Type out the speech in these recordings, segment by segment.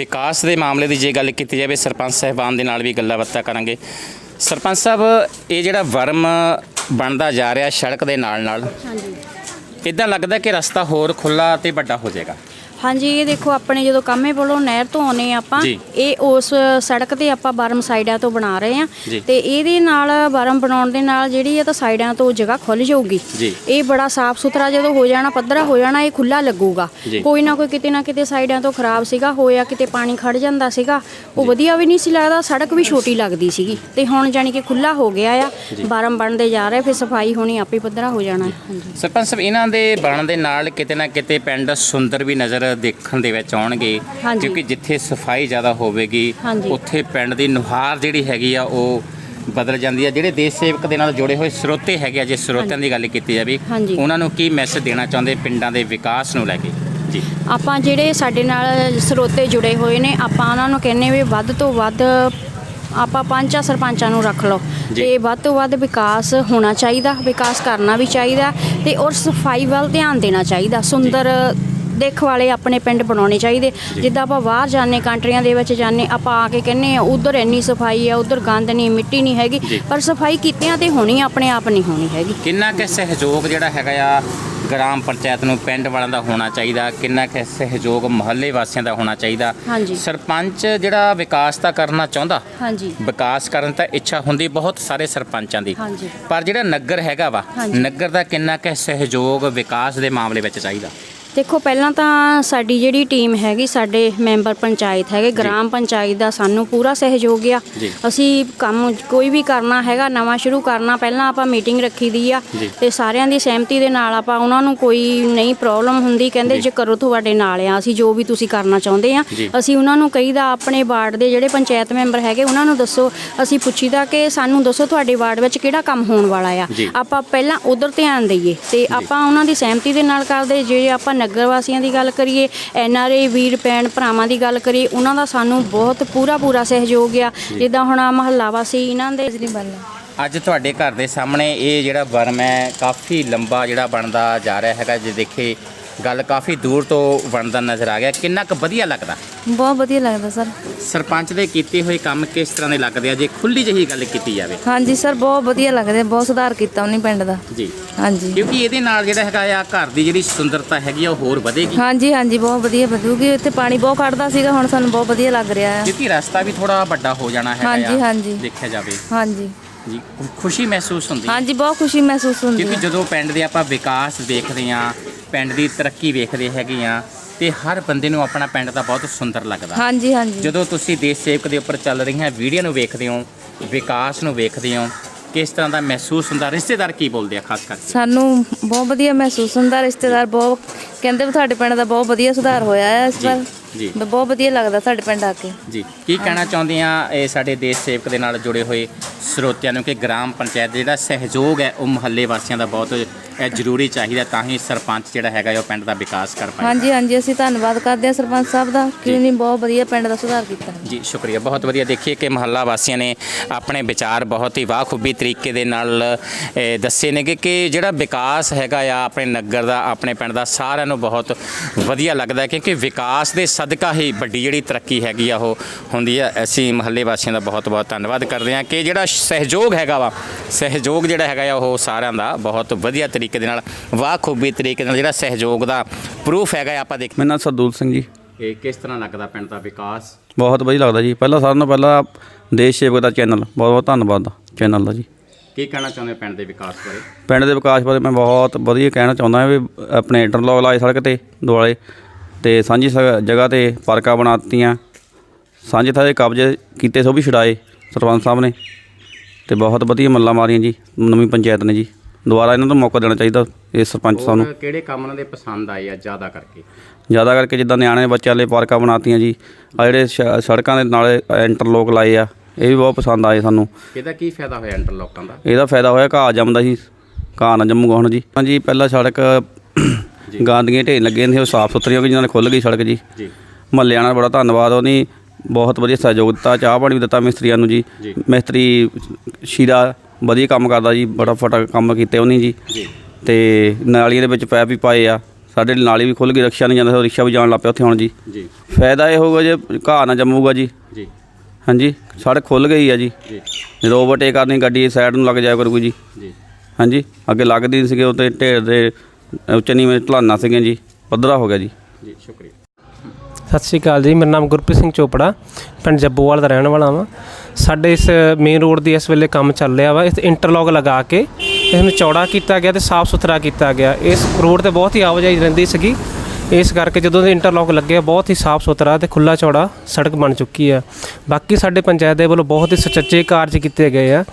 ਵਿਕਾਸ ਦੇ ਮਾਮਲੇ ਦੀ ਜੇ ਗੱਲ ਕੀਤੀ ਜਾਵੇ ਸਰਪੰਚ ਸਾਹਿਬਾਨ ਦੇ ਨਾਲ ਵੀ ਗੱਲਾਂ ਬਾਤਾਂ ਕਰਾਂਗੇ। ਸਰਪੰਚ ਸਾਹਿਬ ਇਹ ਜਿਹੜਾ ਵਰਮ ਬਣਦਾ ਜਾ ਰਿਹਾ ਸੜਕ ਦੇ ਨਾਲ ਨਾਲ ਹਾਂਜੀ। ਇਦਾਂ ਲੱਗਦਾ ਕਿ ਰਸਤਾ ਹੋਰ ਖੁੱਲਾ ਤੇ ਵੱਡਾ ਹੋ ਜਾਏਗਾ। ਹਾਂਜੀ ਇਹ ਦੇਖੋ ਆਪਣੇ ਜਦੋਂ ਕਾਮੇ ਵੱਲੋਂ ਨਹਿਰ ਤੋਂ ਆਉਨੇ ਆਪਾਂ ਜੀ। ਇਹ ਉਸ ਸੜਕ ਤੇ ਆਪਾਂ ਬਰਮ ਸਾਈਡਾਂ ਤੋਂ ਬਣਾ ਰਹੇ ਆ ਜੀ। ਤੇ ਇਹਦੇ ਨਾਲ ਬਰਮ ਬਣਾਉਣ ਦੇ ਨਾਲ ਜਿਹੜੀ ਇਹ ਤਾਂ ਸਾਈਡਾਂ ਤੋਂ ਜਗ੍ਹਾ ਖੁੱਲ ਜਾਊਗੀ ਜੀ। ਇਹ ਬੜਾ ਸਾਫ਼ ਸੁਥਰਾ ਜਦੋਂ ਹੋ ਜਾਣਾ ਪੱਧਰਾ ਹੋ ਜਾਣਾ ਇਹ ਖੁੱਲਾ ਲੱਗੂਗਾ ਜੀ। ਕੋਈ ਨਾ ਕੋਈ ਕਿਤੇ ਨਾ ਕਿਤੇ ਸਾਈਡਾਂ ਤੋਂ ਖਰਾਬ ਸੀਗਾ ਹੋਇਆ ਕਿਤੇ ਪਾਣੀ ਖੜ ਜਾਂਦਾ ਸੀਗਾ ਉਹ ਵਧੀਆ ਵੀ ਨਹੀਂ ਸੀ ਲੱਗਦਾ ਸੜਕ ਵੀ ਛੋਟੀ ਲੱਗਦੀ ਸੀਗੀ ਤੇ ਹੁਣ ਜਾਨੀ ਕਿ ਖੁੱਲਾ ਹੋ ਗਿਆ ਆ ਬਰਮ ਬਣਦੇ ਜਾ ਰਹੇ ਫਿਰ ਸਫ਼ਾਈ ਹੋਣੀ ਆਪੇ ਪੱਧਰਾ ਹੋ ਜਾਣਾ। ਹਾਂਜੀ ਸਰਪੰਚ ਸਾਹਿਬ ਇਹਨਾਂ ਦੇ ਬਣਨ ਦੇ ਨਾਲ ਕਿਤੇ ਨਾ ਕਿਤੇ ਪਿੰਡ ਸੁੰਦਰ ਵੀ ਨਜ਼ਰ ਦੇਖਣ ਦੇ ਵਿੱਚ ਆਉਣਗੇ ਹਾਂਜੀ। ਕਿਉਂਕਿ ਜਿੱਥੇ ਸਫ਼ਾਈ ਜ਼ਿਆਦਾ ਹੋਵੇਗੀ ਹਾਂਜੀ। ਉੱਥੇ ਪਿੰਡ ਦੀ ਨੁਹਾਰ ਜਿਹੜੀ ਹੈਗੀ ਆ ਉਹ ਬਦਲ ਜਾਂਦੀ ਆ ਜਿਹੜੇ ਦੇਸ਼ ਸੇਵਕ ਦੇ ਨਾਲ ਜੁੜੇ ਹੋਏ ਸਰੋਤੇ ਹੈਗੇ ਆ ਜੇ ਸਰੋਤਿਆਂ ਦੀ ਗੱਲ ਕੀਤੀ ਜਾਵੇ ਹਾਂਜੀ। ਉਹਨਾਂ ਨੂੰ ਕੀ ਮੈਸੇਜ ਦੇਣਾ ਚਾਹੁੰਦੇ ਪਿੰਡਾਂ ਦੇ ਵਿਕਾਸ ਨੂੰ ਲੈ ਕੇ ਜੀ ਆਪਾਂ ਜਿਹੜੇ ਸਾਡੇ ਨਾਲ ਸਰੋਤੇ ਜੁੜੇ ਹੋਏ ਨੇ ਆਪਾਂ ਉਹਨਾਂ ਨੂੰ ਕਹਿੰਨੇ ਵੀ ਵੱਧ ਤੋਂ ਵੱਧ ਆਪਾਂ ਪੰਚਾਂ ਸਰਪੰਚਾਂ ਨੂੰ ਰੱਖ ਲਓ ਜੀ। ਤੇ ਵੱਧ ਤੋਂ ਵੱਧ ਵਿਕਾਸ ਹੋਣਾ ਚਾਹੀਦਾ ਵਿਕਾਸ ਕਰਨਾ ਵੀ ਚਾਹੀਦਾ ਤੇ ਔਰ ਸਫ਼ਾਈ ਵੱਲ ਧਿਆਨ ਦੇਣਾ ਚਾਹੀਦਾ ਸੁੰਦਰ ਦੇਖ ਵਾਲੇ ਆਪਣੇ ਪਿੰਡ ਬਣਾਉਣੇ ਚਾਹੀਦੇ। ਜਿੱਦਾਂ ਆਪਾਂ ਬਾਹਰ ਜਾਂਦੇ ਕੰਟਰੀਆਂ ਦੇ ਵਿੱਚ ਜਾਂਦੇ ਆਪਾਂ ਆ ਕੇ ਕਹਿੰਨੇ ਆ ਉਧਰ ਇੰਨੀ ਸਫ਼ਾਈ ਆ ਉਧਰ ਗੰਦ ਨਹੀਂ ਮਿੱਟੀ ਨਹੀਂ ਹੈਗੀ। ਪਰ ਸਫ਼ਾਈ ਕੀਤਿਆਂ ਤੇ ਹੋਣੀ ਆਪਣੇ ਆਪ ਨਹੀਂ ਹੋਣੀ ਹੈਗੀ। ਕਿੰਨਾ ਕੁ ਸਹਿਯੋਗ ਜਿਹੜਾ ਹੈਗਾ ਆ ਗ੍ਰਾਮ ਪੰਚਾਇਤ ਨੂੰ ਪਿੰਡ ਵਾਲਿਆਂ ਦਾ ਹੋਣਾ ਚਾਹੀਦਾ? ਕਿੰਨਾ ਕੁ ਸਹਿਯੋਗ ਮੁਹੱਲੇ ਵਾਸੀਆਂ ਦਾ ਹੋਣਾ ਚਾਹੀਦਾ? ਸਰਪੰਚ ਜਿਹੜਾ ਵਿਕਾਸ ਤਾਂ ਕਰਨਾ ਚਾਹੁੰਦਾ ਹਾਂਜੀ। ਵਿਕਾਸ ਕਰਨ ਤਾਂ ਇੱਛਾ ਹੁੰਦੀ ਬਹੁਤ ਸਾਰੇ ਸਰਪੰਚਾਂ ਦੀ। ਪਰ ਜਿਹੜਾ ਨਗਰ ਹੈਗਾ ਵਾ। ਨਗਰ ਦਾ ਕਿੰਨਾ ਕੁ ਸਹਿਯੋਗ ਵਿਕਾਸ ਦੇ ਮਾਮਲੇ ਵਿੱਚ ਚਾਹੀਦਾ? ਦੇਖੋ ਪਹਿਲਾਂ ਤਾਂ ਸਾਡੀ ਜਿਹੜੀ ਟੀਮ ਹੈਗੀ ਸਾਡੇ ਮੈਂਬਰ ਪੰਚਾਇਤ ਹੈਗੇ ਗ੍ਰਾਮ ਪੰਚਾਇਤ ਦਾ ਸਾਨੂੰ ਪੂਰਾ ਸਹਿਯੋਗ ਆ। ਅਸੀਂ ਕੰਮ ਕੋਈ ਵੀ ਕਰਨਾ ਹੈਗਾ ਨਵਾਂ ਸ਼ੁਰੂ ਕਰਨਾ ਪਹਿਲਾਂ ਆਪਾਂ ਮੀਟਿੰਗ ਰੱਖੀ ਦੀ ਆ। ਤੇ ਸਾਰਿਆਂ ਦੀ ਸਹਿਮਤੀ ਦੇ ਨਾਲ ਆਪਾਂ ਉਹਨਾਂ ਨੂੰ ਕੋਈ ਨਹੀਂ ਪ੍ਰੋਬਲਮ ਹੁੰਦੀ ਕਹਿੰਦੇ ਜੀ। ਕਰੋ ਤੁਹਾਡੇ ਨਾਲ ਆ ਅਸੀਂ ਜੋ ਵੀ ਤੁਸੀਂ ਕਰਨਾ ਚਾਹੁੰਦੇ ਆ। ਅਸੀਂ ਉਹਨਾਂ ਨੂੰ ਕਹੀਦਾ ਆਪਣੇ ਵਾਰਡ ਦੇ ਜਿਹੜੇ ਪੰਚਾਇਤ ਮੈਂਬਰ ਹੈਗੇ ਉਹਨਾਂ ਨੂੰ ਦੱਸੋ ਅਸੀਂ ਪੁੱਛੀਦਾ ਕਿ ਸਾਨੂੰ ਦੱਸੋ ਤੁਹਾਡੇ ਵਾਰਡ ਵਿੱਚ ਕਿਹੜਾ ਕੰਮ ਹੋਣ ਵਾਲਾ ਆ। ਆਪਾਂ ਪਹਿਲਾਂ ਉਧਰ ਧਿਆਨ ਦਈਏ ਤੇ ਆਪਾਂ ਉਹਨਾਂ ਦੀ ਸਹਿਮਤੀ ਦੇ ਨਾਲ ਕਰਦੇ ਜੇ ਆਪਾਂ ਨਗਰ ਵਾਸੀਆਂ ਦੀ ਗੱਲ ਕਰੀਏ ਐਨ ਆਰ ਆਈ ਵੀਰ ਭੈਣ ਭਰਾਵਾਂ ਦੀ ਗੱਲ ਕਰੀਏ ਉਹਨਾਂ ਦਾ ਸਾਨੂੰ ਬਹੁਤ ਪੂਰਾ ਪੂਰਾ ਸਹਿਯੋਗ ਆ। ਜਿੱਦਾਂ ਹੁਣ ਮਹੱਲਾ ਵਾਸੀ ਇਹਨਾਂ ਦੇ ਅੱਜ ਤੁਹਾਡੇ ਘਰ ਦੇ ਸਾਹਮਣੇ ਇਹ ਜਿਹੜਾ ਵਰਮ ਹੈ ਕਾਫੀ ਲੰਬਾ ਜਿਹੜਾ ਬਣਦਾ ਜਾ ਰਿਹਾ ਹੈਗਾ। ਜੇ ਦੇਖੇ ਗੱਲ ਕਾਫੀ ਦੂਰ ਤੋਂ ਬਣਦਾ ਨਜ਼ਰ ਆ ਗਿਆ। ਕਿੰਨਾ ਕੁ ਵਧੀਆ ਲੱਗਦਾ? ਬਹੁਤ ਵਧੀਆ ਲੱਗਦਾ ਸਰ। ਸਰਪੰਚ ਦੇ ਕੀਤੇ ਹੋਏ ਕੰਮ ਕਿਸ ਤਰ੍ਹਾਂ ਦੇ ਲੱਗਦੇ ਆ? ਜੇ ਖੁੱਲੀ ਜਿਹੀ ਗੱਲ ਕੀਤੀ ਜਾਵੇ। ਹਾਂਜੀ ਸਰ ਬਹੁਤ ਵਧੀਆ ਲੱਗਦਾ ਬਹੁਤ ਸੁਧਾਰ ਕੀਤਾ ਉਹਨੇ ਪਿੰਡ ਦਾ। ਜੀ। ਹਾਂਜੀ। ਕਿਉਂਕਿ ਇਹਦੇ ਨਾਲ ਜਿਹੜਾ ਹੈਗਾ ਆ ਘਰ ਦੀ ਜਿਹੜੀ ਸੁੰਦਰਤਾ ਹੈਗੀ ਆ ਉਹ ਹੋਰ ਵਧੇਗੀ। ਹਾਂਜੀ ਹਾਂਜੀ ਬਹੁਤ ਵਧੀਆ ਵਧੂਗੀ। ਇੱਥੇ ਪਾਣੀ ਬਹੁਤ ਖੜਦਾ ਸੀਗਾ ਹੁਣ ਸਾਨੂੰ ਬਹੁਤ ਵਧੀਆ ਲੱਗ ਰਿਹਾ ਹੈ ਕਿਉਂਕਿ ਰਸਤਾ ਵੀ ਥੋੜਾ ਵੱਡਾ ਹੋ ਜਾਣਾ ਹੈਗਾ ਹਾਂਜੀ, ਆ, ਹਾਂਜੀ। ਦੇਖਿਆ ਜਾਵੇ। ਹਾਂਜੀ। ਜੀ ਖੁ- ਖੁਸ਼ੀ ਮਹਿਸੂਸ ਹੁੰਦੀ ਹੈ। ਹਾਂਜੀ ਬਹੁਤ ਖੁਸ਼ੀ ਮਹਿਸੂਸ ਹੁੰਦੀ ਕਿਉਂਕਿ ਹੈ। ਜਦੋਂ ਪਿੰਡ ਦੇ ਆਪਾਂ ਵਿਕਾਸ ਦੇਖਦੇ ਆ ਪਿੰਡ ਦੀ ਤਰੱਕੀ ਵੇਖਦੇ ਹੈਗੇ ਆ ਤੇ ਹਰ ਬੰਦੇ ਨੂੰ ਆਪਣਾ ਪਿੰਡ ਦਾ ਬਹੁਤ ਸੁੰਦਰ ਲੱਗਦਾ। ਹਾਂਜੀ ਹਾਂਜੀ। ਜਦੋਂ ਤੁਸੀਂ ਦੇਸ਼ ਸੇਵਕ ਦੇ ਉੱਪਰ ਚੱਲ ਰਹੀਆਂ ਵੀਡੀਓ ਨੂੰ ਵੇਖਦੇ ਹੋ ਵਿਕਾਸ ਨੂੰ ਵੇਖਦੇ ਹੋ ਕਿਸ ਤਰ੍ਹਾਂ ਦਾ ਮਹਿਸੂਸ ਹੁੰਦਾ ਰਿਸ਼ਤੇਦਾਰ ਕੀ ਬੋਲਦੇ ਆ ਖਾਸ ਕਰਕੇ? ਸਾਨੂੰ ਬਹੁਤ ਵਧੀਆ ਮਹਿਸੂਸ ਹੁੰਦਾ ਰਿਸ਼ਤੇਦਾਰ ਬਹੁਤ ਕਹਿੰਦੇ ਵੀ ਤੁਹਾਡੇ ਪਿੰਡ ਦਾ ਬਹੁਤ ਵਧੀਆ ਸੁਧਾਰ ਹੋਇਆ ਹੈ ਇਸ ਵਾਰ। ਜੀ। ਬਹੁਤ ਵਧੀਆ ਲੱਗਦਾ ਸਾਡੇ ਪਿੰਡ ਆ ਕੇ ਜੀ ਕੀ ਕਹਿਣਾ ਚਾਹੁੰਦੇ ਆ ਇਹ ਸਾਡੇ ਦੇਸ਼ ਸੇਵਕ ਦੇ ਨਾਲ ਜੁੜੇ ਹੋਏ ਸਰੋਤਿਆਂ ਨੂੰ ਕਿ ਗ੍ਰਾਮ ਪੰਚਾਇਤ ਜਿਹੜਾ ਸਹਿਯੋਗ ਹੈ ਉਹ ਮੁਹੱਲੇ ਵਾਸੀਆਂ ਦਾ ਬਹੁਤ ਇਹ ਜ਼ਰੂਰੀ ਚਾਹੀਦਾ ਤਾਂ ਹੀ ਸਰਪੰਚ ਜਿਹੜਾ ਹੈਗਾ ਉਹ ਪਿੰਡ ਦਾ ਵਿਕਾਸ ਕਰ ਪਾਏ ਹਾਂਜੀ ਹਾਂਜੀ ਅਸੀਂ ਧੰਨਵਾਦ ਕਰਦੇ ਹਾਂ ਸਰਪੰਚ ਸਾਹਿਬ ਦਾ ਕਿ। ਉਹਨੇ ਬਹੁਤ ਵਧੀਆ ਪਿੰਡ ਦਾ ਸੁਧਾਰ ਕੀਤਾ ਜੀ ਸ਼ੁਕਰੀਆ ਬਹੁਤ ਵਧੀਆ ਦੇਖੀਏ ਕਿ ਮਹੱਲਾ ਵਾਸੀਆਂ ਨੇ ਆਪਣੇ ਵਿਚਾਰ ਬਹੁਤ ਹੀ ਵਾਖੂਬੀ ਤਰੀਕੇ ਦੇ ਨਾਲ ਦੱਸੇ ਨੇ ਕਿ ਕਿ ਜਿਹੜਾ ਵਿਕਾਸ ਹੈਗਾ ਆ ਆਪਣੇ ਨਗਰ ਦਾ ਆਪਣੇ ਪਿੰਡ ਦਾ ਸਾਰਿਆਂ ਨੂੰ ਬਹੁਤ ਵਧੀਆ ਲੱਗਦਾ ਹੈ ਕਿਉਂਕਿ ਵਿਕਾਸ ਦੇ ਸਦਕਾ ਹੀ ਵੱਡੀ ਜਿਹੜੀ ਤਰੱਕੀ ਹੈਗੀ ਆ ਉਹ ਹੁੰਦੀ ਆ। ਅਸੀਂ ਮਹੱਲੇ ਵਾਸੀਆਂ ਦਾ ਬਹੁਤ ਬਹੁਤ ਧੰਨਵਾਦ ਕਰਦੇ ਹਾਂ ਕਿ ਜਿਹੜਾ ਸਹਿਯੋਗ ਹੈਗਾ ਵਾ ਸਹਿਯੋਗ ਜਿਹੜਾ ਹੈਗਾ ਆ ਉਹ ਸਾਰਿਆਂ ਦਾ ਬਹੁਤ ਵਧੀਆ ਤਰੀਕੇ ਦੇ ਨਾਲ ਵਾਖੂਬੀ ਤਰੀਕੇ ਨਾਲ ਜਿਹੜਾ ਸਹਿਯੋਗ ਦਾ ਪ੍ਰੂਫ ਹੈਗਾ ਆਪਾਂ ਦੇਖ ਮੇਰਾ ਨਾਮ ਸਰਦੂਲ ਸਿੰਘ ਜੀ। ਇਹ ਕਿਸ ਤਰ੍ਹਾਂ ਲੱਗਦਾ ਪਿੰਡ ਦਾ ਵਿਕਾਸ? ਬਹੁਤ ਵਧੀਆ ਲੱਗਦਾ ਜੀ। ਪਹਿਲਾਂ ਸਾਰਿਆਂ ਨਾਲੋਂ ਪਹਿਲਾਂ ਦੇਸ਼ ਸੇਵਕ ਦਾ ਚੈਨਲ ਬਹੁਤ ਬਹੁਤ ਧੰਨਵਾਦ ਚੈਨਲ ਦਾ ਜੀ। ਕੀ ਕਹਿਣਾ ਚਾਹੁੰਦੇ ਪਿੰਡ ਦੇ ਵਿਕਾਸ ਬਾਰੇ? ਪਿੰਡ ਦੇ ਵਿਕਾਸ ਬਾਰੇ ਮੈਂ ਬਹੁਤ ਵਧੀਆ ਕਹਿਣਾ ਚਾਹੁੰਦਾ ਵੀ ਆਪਣੇ ਇੰਟਰਲੋਕ ਲਾਏ ਸੜਕ ਤੇ ਦੁਆਲੇ ਤੇ ਸਾਂਝੀ ਜਗ੍ਹਾ ਤੇ ਪਾਰਕਾਂ ਬਣਾ ਦਿੱਤੀਆਂ ਸਾਂਝੇ ਥਾਂ ਦੇ ਕਬਜ਼ੇ ਕੀਤੇ ਸੋ ਵੀ ਛੁਡਾਏ ਸਰਪੰਚ ਸਾਹਿਬ ਨੇ। ਤੇ ਬਹੁਤ ਵਧੀਆ ਮੱਲਾਂ ਮਾਰੀਆਂ ਜੀ ਨਵੀਂ ਪੰਚਾਇਤ ਨੇ ਜੀ। ਦੁਬਾਰਾ ਇਹਨਾਂ ਨੂੰ ਮੌਕਾ ਦੇਣਾ ਚਾਹੀਦਾ ਇਹ ਸਰਪੰਚ ਸਾਹਿਬ ਨੂੰ। ਹੋਰ ਕਿਹੜੇ ਕੰਮ ਉਹਨਾਂ ਦੇ ਪਸੰਦ ਆਏ ਆ ਜ਼ਿਆਦਾ ਕਰਕੇ? ਜ਼ਿਆਦਾ ਕਰਕੇ ਜਿੱਦਾਂ ਨਿਆਣੇ ਬੱਚਿਆਂ ਲਈ ਪਾਰਕਾਂ ਬਣਾਤੀਆਂ ਜੀ ਆ ਜਿਹੜੇ ਸ਼- ਸੜਕਾਂ ਦੇ ਨਾਲੇ ਇੰਟਰਲੋਕ ਲਾਏ ਆ ਇਹ ਵੀ ਬਹੁਤ ਪਸੰਦ ਆਏ ਸਾਨੂੰ। ਇਹਦਾ ਕੀ ਫਾਇਦਾ ਹੋਇਆ ਇੰਟਰਲੋਕਾਂ ਦਾ? ਇਹਦਾ ਫਾਇਦਾ ਹੋਇਆ ਘਾਹ ਜੰਮਦਾ ਸੀ ਘਾਹ ਨਾ ਜੰਮੂਗਾ ਹੁਣ ਜੀ? ਹਾਂਜੀ ਪਹਿਲਾਂ ਸੜਕ ਗਾਂਦੀਆਂ ਢੇਰ ਲੱਗੇ ਨੇ ਉਹ ਸਾਫ਼ ਸੁਥਰੀ ਹੋ ਗਈ ਜਿਹਨਾਂ ਨਾਲ ਖੁੱਲ ਗਈ ਸੜਕ ਜੀ। ਜੀ। ਮਹੱਲੇ ਵਾਲਿਆਂ ਦਾ ਬੜਾ ਧੰਨਵਾਦ ਉਹਨੇ ਬਹੁਤ ਵਧੀਆ ਸਹਿਯੋਗ ਦਿੱਤਾ ਚਾਹ ਪਾਣੀ ਵੀ ਦਿੱਤਾ ਮਿਸਤਰੀਆਂ ਨੂੰ ਜੀ। ਮਿਸਤਰੀ ਸ਼ੀਰਾ ਵਧੀਆ ਕੰਮ ਕਰਦਾ ਜੀ ਬੜਾ ਫਟਾ ਕੰਮ ਕੀਤੇ ਉਹਨੇ ਜੀ। ਤੇ ਨਾਲੀਆਂ ਦੇ ਵਿੱਚ ਪੈਪ ਵੀ ਪਾਏ ਆ ਸਾਡੇ ਨਾਲੀ ਵੀ ਖੁੱਲ ਗਈ ਰਿਕਸ਼ਾ ਨਹੀਂ ਜਾਂਦਾ ਰਿਕਸ਼ਾ ਵੀ ਜਾਣ ਲੱਗ ਪਿਆ ਉੱਥੇ ਹੁਣ ਜੀ। ਜੀ। ਫਾਇਦਾ ਇਹ ਹੋਊਗਾ ਜੇ ਘਾਹ ਨਾ ਜੰਮੂਗਾ ਜੀ। ਜੀ। ਹਾਂਜੀ ਸੜਕ ਖੁੱਲ ਗਈ ਆ ਜੀ। ਜੀ। ਜਦੋਂ ਓਵਰਟੇਕ ਕਰਨੀ ਗੱਡੀ ਸਾਈਡ ਨੂੰ ਲੱਗ ਜਾਇਆ ਕਰੂਗੀ ਜੀ। ਜੀ। ਹਾਂਜੀ ਅੱਗੇ ਲੱਗਦੀ ਸੀਗੇ ਉੱਤੇ ਢੇਰ ਦੇ ਉੱਚੇ ਨੀਵੇਂ ਢਲਾਨਾਂ ਸੀਗੀਆਂ ਜੀ ਪੱਧਰਾ ਹੋ ਗਿਆ ਜੀ। ਜੀ ਸ਼ੁਕਰੀਆ। ਸਤਿ ਸ਼੍ਰੀ ਅਕਾਲ ਜੀ ਮੇਰਾ ਨਾਮ ਗੁਰਪ੍ਰੀਤ ਸਿੰਘ ਚੋਪੜਾ ਪਿੰਡ ਜੱਬੂਵਾਲ ਦਾ ਰਹਿਣ ਵਾਲਾ ਹਾਂ ਸਾਡੇ ਇਸ ਮੇਨ ਰੋਡ ਦੀ ਇਸ ਵੇਲੇ ਕੰਮ ਚੱਲ ਰਿਹਾ ਵਾ ਇਸ ਇੰਟਰਲੌਕ ਲਗਾ ਕੇ ਇਸ ਨੂੰ ਚੌੜਾ ਕੀਤਾ ਗਿਆ ਤੇ ਸਾਫ਼ ਸੁਥਰਾ ਕੀਤਾ ਗਿਆ। ਇਸ ਰੋਡ ਤੇ ਬਹੁਤ ਹੀ ਆਵਾਜਾਈ ਰਹਿੰਦੀ ਸੀਗੀ। ਇਸ ਕਰਕੇ ਜਦੋਂ ਦੇ ਇੰਟਰਲੌਕ ਲੱਗੇ ਬਹੁਤ ਹੀ ਸਾਫ਼ ਸੁਥਰਾ ਤੇ ਖੁੱਲਾ ਚੌੜਾ ਸੜਕ ਬਣ ਚੁੱਕੀ ਆ। ਬਾਕੀ ਸਾਡੇ ਪੰਚਾਇਤ ਦੇ ਵੱਲੋਂ ਬਹੁਤ ਹੀ ਸੁਚੱਜੇ ਕਾਰਜ ਕੀਤੇ ਗਏ ਆ।